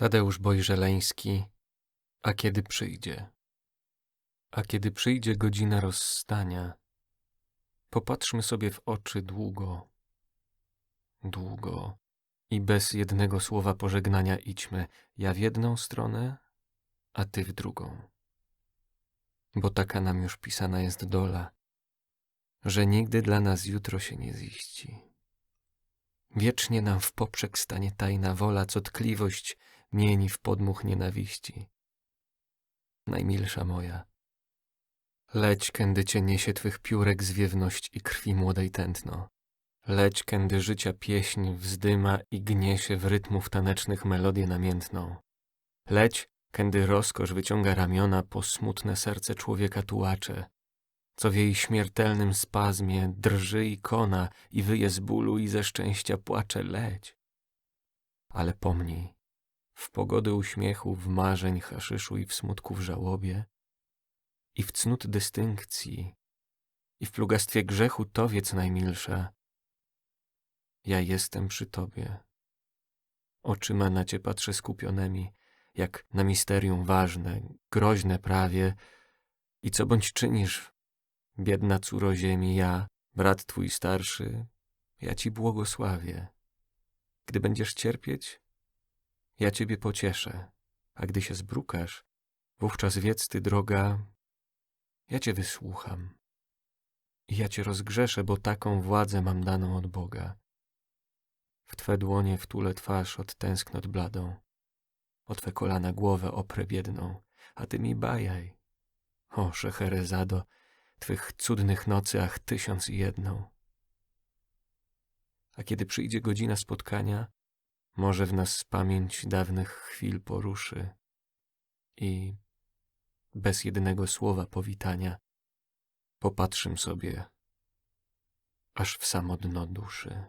Tadeusz Bojżeleński A kiedy przyjdzie? A kiedy przyjdzie godzina rozstania, popatrzmy sobie w oczy długo, długo i bez jednego słowa pożegnania idźmy, ja w jedną stronę, a ty w drugą. Bo taka nam już pisana jest dola, że nigdy dla nas jutro się nie ziści. Wiecznie nam w poprzek stanie tajna wola, co tkliwość mieni w podmuch nienawiści. Najmilsza moja, leć, kędy cię niesie twych piórek zwiewność i krwi młodej tętno. Leć, kędy życia pieśń wzdyma i gniesie w rytmów tanecznych melodię namiętną. Leć, kędy rozkosz wyciąga ramiona po smutne serce człowieka tułacze, co w jej śmiertelnym spazmie drży i kona i wyje z bólu i ze szczęścia płacze, leć. Ale pomnij, w pogody uśmiechu, w marzeń, haszyszu i w smutku w żałobie, i w cnót dystynkcji, i w plugastwie grzechu towiec najmilsza, ja jestem przy tobie. Oczyma na cię patrzę skupionymi, jak na misterium ważne, groźne prawie, i co bądź czynisz, biedna córo ziemi, ja, brat twój starszy, ja ci błogosławię. Gdy będziesz cierpieć, ja ciebie pocieszę, a gdy się zbrukasz, wówczas wiedz ty, droga, ja cię wysłucham. I ja cię rozgrzeszę, bo taką władzę mam daną od Boga. W twe dłonie wtulę twarz od tęsknot bladą, o twe kolana głowę oprę biedną, a ty mi bajaj. O, Szeherezado, twych cudnych nocy, ach tysiąc i jedną. A kiedy przyjdzie godzina spotkania, może w nas pamięć dawnych chwil poruszy i bez jednego słowa powitania popatrzym sobie aż w samo dno duszy.